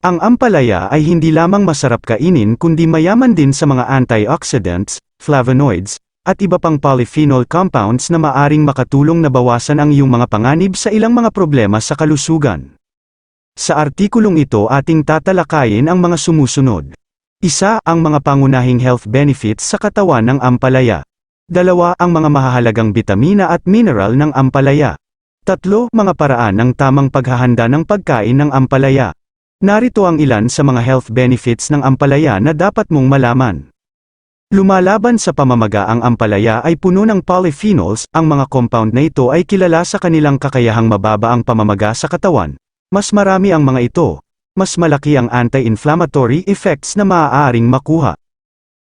Ang ampalaya ay hindi lamang masarap kainin kundi mayaman din sa mga antioxidants, flavonoids, at iba pang polyphenol compounds na maaring makatulong na bawasan ang iyong mga panganib sa ilang mga problema sa kalusugan. Sa artikulong ito ating tatalakayin ang mga sumusunod. Isa, ang mga pangunahing health benefits sa katawan ng ampalaya. Dalawa, ang mga mahahalagang bitamina at mineral ng ampalaya. Tatlo, mga paraan ng tamang paghahanda ng pagkain ng ampalaya. Narito ang ilan sa mga health benefits ng ampalaya na dapat mong malaman. Lumalaban sa pamamaga ang ampalaya ay puno ng polyphenols, ang mga compound na ito ay kilala sa kanilang kakayahang mababa ang pamamaga sa katawan. Mas marami ang mga ito, mas malaki ang anti-inflammatory effects na maaaring makuha.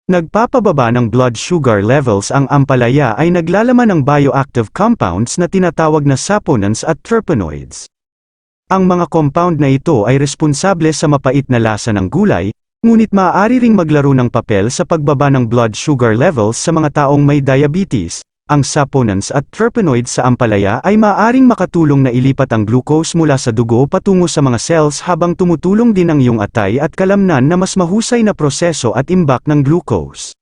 Nagpapababa ng blood sugar levels ang ampalaya ay naglalaman ng bioactive compounds na tinatawag na saponins at terpenoids. Ang mga compound na ito ay responsable sa mapait na lasa ng gulay, ngunit maaari ring maglaro ng papel sa pagbaba ng blood sugar levels sa mga taong may diabetes. Ang saponins at terpenoids sa ampalaya ay maaaring makatulong na ilipat ang glucose mula sa dugo patungo sa mga cells habang tumutulong din ang iyong atay at kalamnan na mas mahusay na proseso at imbak ng glucose.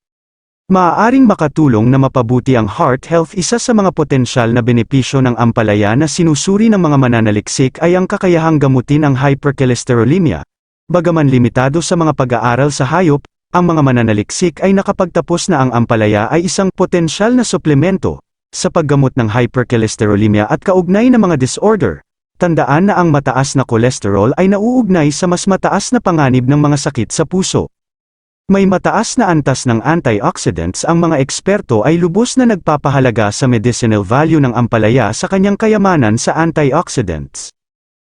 Maaaring makatulong na mapabuti ang heart health isa sa mga potensyal na benepisyo ng ampalaya na sinusuri ng mga mananaliksik ay ang kakayahang gamutin ang hypercholesterolemia. Bagaman limitado sa mga pag-aaral sa hayop, ang mga mananaliksik ay nakapagtapos na ang ampalaya ay isang potensyal na suplemento sa paggamot ng hypercholesterolemia at kaugnay na mga disorder. Tandaan na ang mataas na kolesterol ay nauugnay sa mas mataas na panganib ng mga sakit sa puso. May mataas na antas ng antioxidants ang mga eksperto ay lubos na nagpapahalaga sa medicinal value ng ampalaya sa kanyang kayamanan sa antioxidants.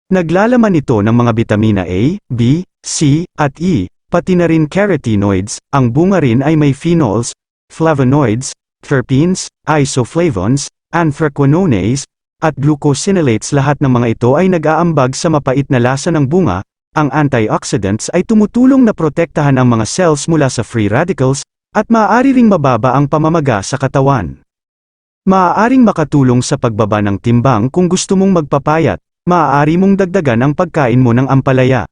Naglalaman ito ng mga bitamina A, B, C, at E, pati na rin carotenoids, ang bunga rin ay may phenols, flavonoids, terpenes, isoflavones, anthraquinones, at glucosinolates lahat ng mga ito ay nag-aambag sa mapait na lasa ng bunga, ang antioxidants ay tumutulong na protektahan ang mga cells mula sa free radicals, at maaari ring mababa ang pamamaga sa katawan. Maaaring makatulong sa pagbaba ng timbang kung gusto mong magpapayat, maaari mong dagdagan ang pagkain mo ng ampalaya.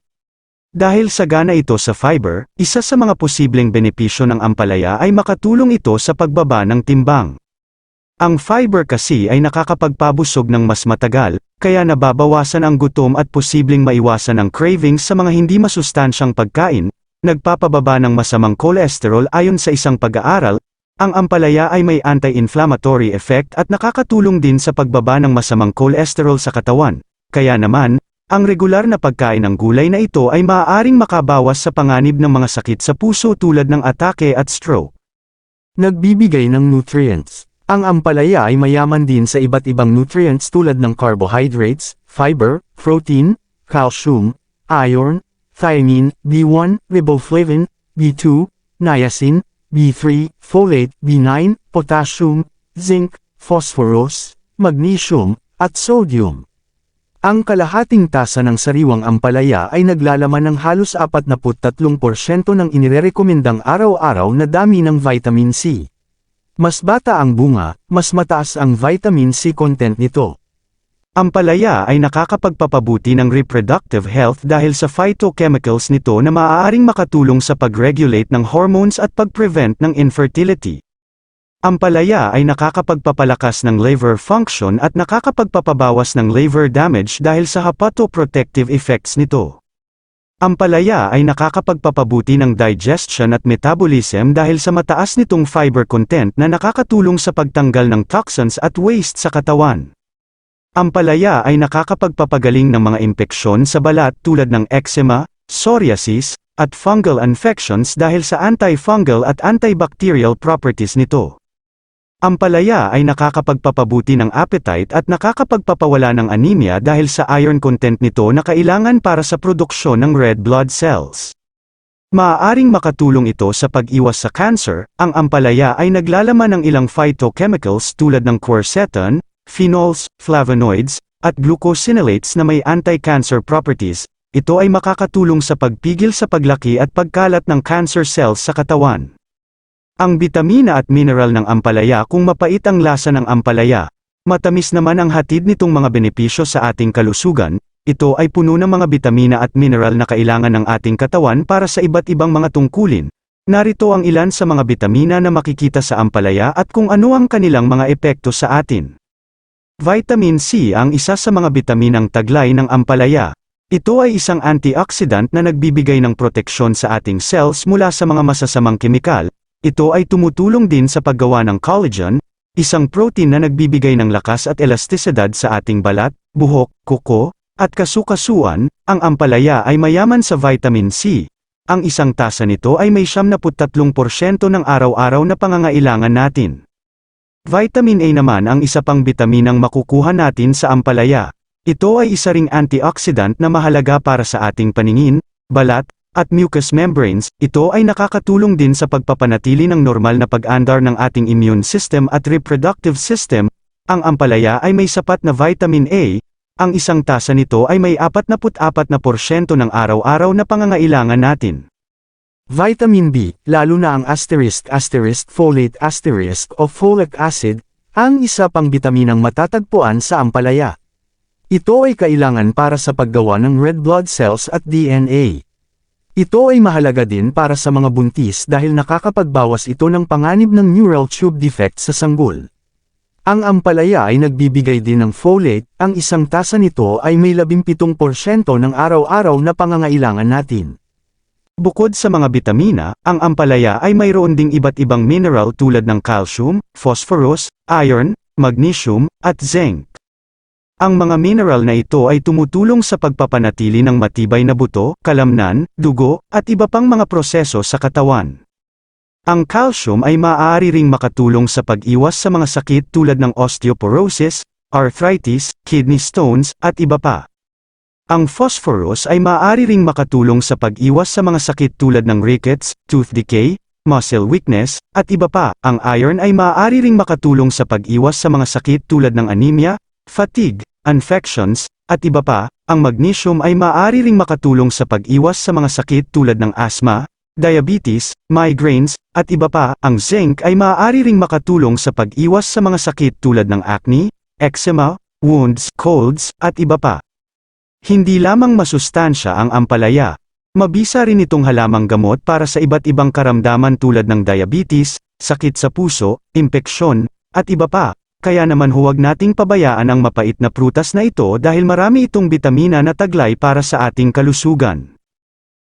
Dahil sagana ito sa fiber, isa sa mga posibleng benepisyo ng ampalaya ay makatulong ito sa pagbaba ng timbang. Ang fiber kasi ay nakakapagpabusog ng mas matagal, kaya nababawasan ang gutom at posibleng maiwasan ang cravings sa mga hindi masustansyang pagkain, nagpapababa ng masamang cholesterol ayon sa isang pag-aaral, ang ampalaya ay may anti-inflammatory effect at nakakatulong din sa pagbaba ng masamang cholesterol sa katawan. Kaya naman, ang regular na pagkain ng gulay na ito ay maaaring makabawas sa panganib ng mga sakit sa puso tulad ng atake at stroke. Nagbibigay ng nutrients. Ang ampalaya ay mayaman din sa iba't ibang nutrients tulad ng carbohydrates, fiber, protein, calcium, iron, thiamine, B1, riboflavin, B2, niacin, B3, folate, B9, potassium, zinc, phosphorus, magnesium, at sodium. Ang kalahating tasa ng sariwang ampalaya ay naglalaman ng halos 43% ng inirekomendang araw-araw na dami ng vitamin C. Mas bata ang bunga, mas mataas ang vitamin C content nito. Ampalaya ay nakakapagpapabuti ng reproductive health dahil sa phytochemicals nito na maaaring makatulong sa pag-regulate ng hormones at pag-prevent ng infertility. Ampalaya ay nakakapagpapalakas ng liver function at nakakapagpapabawas ng liver damage dahil sa hepatoprotective effects nito. Ampalaya ay nakakapagpapabuti ng digestion at metabolism dahil sa mataas nitong fiber content na nakakatulong sa pagtanggal ng toxins at waste sa katawan. Ampalaya ay nakakapagpapagaling ng mga impeksyon sa balat tulad ng eczema, psoriasis, at fungal infections dahil sa antifungal at antibacterial properties nito. Ampalaya ay nakakapagpapabuti ng appetite at nakakapagpapawala ng anemia dahil sa iron content nito na kailangan para sa produksyon ng red blood cells. Maaaring makatulong ito sa pag-iwas sa cancer, ang ampalaya ay naglalaman ng ilang phytochemicals tulad ng quercetin, phenols, flavonoids, at glucosinolates na may anti-cancer properties, ito ay makakatulong sa pagpigil sa paglaki at pagkalat ng cancer cells sa katawan. Ang bitamina at mineral ng ampalaya kung mapait ang lasa ng ampalaya, matamis naman ang hatid nitong mga benepisyo sa ating kalusugan, ito ay puno ng mga bitamina at mineral na kailangan ng ating katawan para sa iba't ibang mga tungkulin. Narito ang ilan sa mga bitamina na makikita sa ampalaya at kung ano ang kanilang mga epekto sa atin. Vitamin C ang isa sa mga bitaminang taglay ng ampalaya. Ito ay isang antioxidant na nagbibigay ng proteksyon sa ating cells mula sa mga masasamang kemikal. Ito ay tumutulong din sa paggawa ng collagen, isang protein na nagbibigay ng lakas at elastisidad sa ating balat, buhok, kuko, at kasukasuan. Ang ampalaya ay mayaman sa vitamin C. Ang isang tasa nito ay may 73% ng araw-araw na pangangailangan natin. Vitamin A naman ang isa pang bitaminang makukuha natin sa ampalaya. Ito ay isa ring antioxidant na mahalaga para sa ating paningin, balat, at mucous membranes. Ito ay nakakatulong din sa pagpapanatili ng normal na pag-andar ng ating immune system at reproductive system. Ang ampalaya ay may sapat na vitamin A. Ang isang tasa nito ay may 44% ng araw-araw na pangangailangan natin. Vitamin B, lalo na ang asterisk asterisk folate asterisk o folic acid, ang isa pang bitaminang matatagpuan sa ampalaya. Ito ay kailangan para sa paggawa ng red blood cells at DNA. Ito ay mahalaga din para sa mga buntis dahil nakakapagbawas ito ng panganib ng neural tube defect sa sanggol. Ang ampalaya ay nagbibigay din ng folate, ang isang tasa nito ay may 17% ng araw-araw na pangangailangan natin. Bukod sa mga bitamina, ang ampalaya ay mayroon ding iba't ibang mineral tulad ng calcium, phosphorus, iron, magnesium, at zinc. Ang mga mineral na ito ay tumutulong sa pagpapanatili ng matibay na buto, kalamnan, dugo, at iba pang mga proseso sa katawan. Ang calcium ay maaari ring makatulong sa pag-iwas sa mga sakit tulad ng osteoporosis, arthritis, kidney stones, at iba pa. Ang phosphorus ay maaari ring makatulong sa pag-iwas sa mga sakit tulad ng rickets, tooth decay, muscle weakness, at iba pa. Ang iron ay maaari ring makatulong sa pag-iwas sa mga sakit tulad ng anemia, fatigue, infections, at iba pa. Ang magnesium ay maaari ring makatulong sa pag-iwas sa mga sakit tulad ng asthma, diabetes, migraines, at iba pa. Ang zinc ay maaari ring makatulong sa pag-iwas sa mga sakit tulad ng acne, eczema, wounds, colds, at iba pa. Hindi lamang masustansya ang ampalaya. Mabisa rin itong halamang gamot para sa iba't ibang karamdaman tulad ng diabetes, sakit sa puso, impeksyon, at iba pa. Kaya naman huwag nating pabayaan ang mapait na prutas na ito dahil marami itong bitamina na taglay para sa ating kalusugan.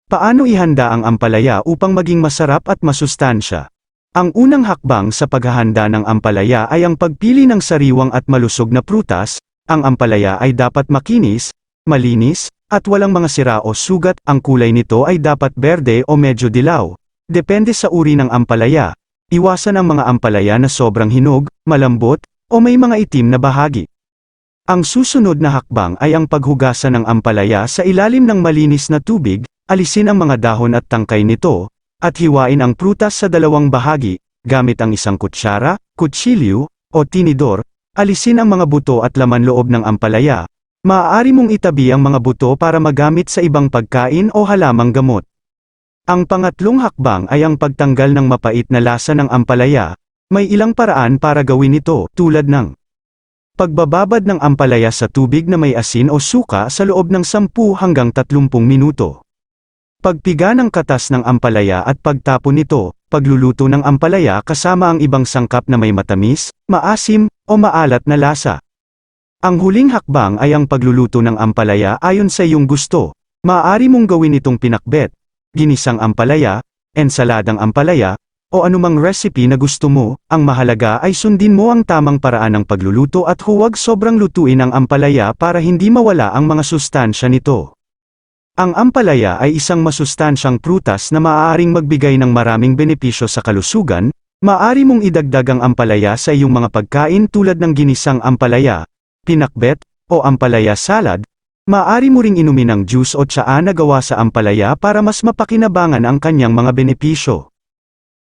Paano ihanda ang ampalaya upang maging masarap at masustansya? Ang unang hakbang sa paghahanda ng ampalaya ay ang pagpili ng sariwang at malusog na prutas. Ang ampalaya ay dapat makinis, malinis, at walang mga sira o sugat. Ang kulay nito ay dapat berde o medyo dilaw. Depende sa uri ng ampalaya. Iwasan ang mga ampalaya na sobrang hinog, malambot, o may mga itim na bahagi. Ang susunod na hakbang ay ang paghugasan ng ampalaya sa ilalim ng malinis na tubig, alisin ang mga dahon at tangkay nito, at hiwain ang prutas sa dalawang bahagi, gamit ang isang kutsara, kutsilyo, o tinidor, alisin ang mga buto at laman loob ng ampalaya. Maaari mong itabi ang mga buto para magamit sa ibang pagkain o halamang gamot. Ang pangatlong hakbang ay ang pagtanggal ng mapait na lasa ng ampalaya. May ilang paraan para gawin ito, tulad ng pagbababad ng ampalaya sa tubig na may asin o suka sa loob ng 10 hanggang 30 minuto. Pagpiga ng katas ng ampalaya at pagtapon nito, pagluluto ng ampalaya kasama ang ibang sangkap na may matamis, maasim, o maalat na lasa. Ang huling hakbang ay ang pagluluto ng ampalaya ayon sa iyong gusto. Maaari mong gawin itong pinakbet, ginisang ampalaya, ensaladang ampalaya, o anumang recipe na gusto mo, ang mahalaga ay sundin mo ang tamang paraan ng pagluluto at huwag sobrang lutuin ang ampalaya para hindi mawala ang mga sustansya nito. Ang ampalaya ay isang masustansyang prutas na maaaring magbigay ng maraming benepisyo sa kalusugan, maaari mong idagdag ang ampalaya sa iyong mga pagkain tulad ng ginisang ampalaya, pinakbet, o ampalaya salad, maaari mo ring inumin ang juice o tsaa na gawa sa ampalaya para mas mapakinabangan ang kanyang mga benepisyo.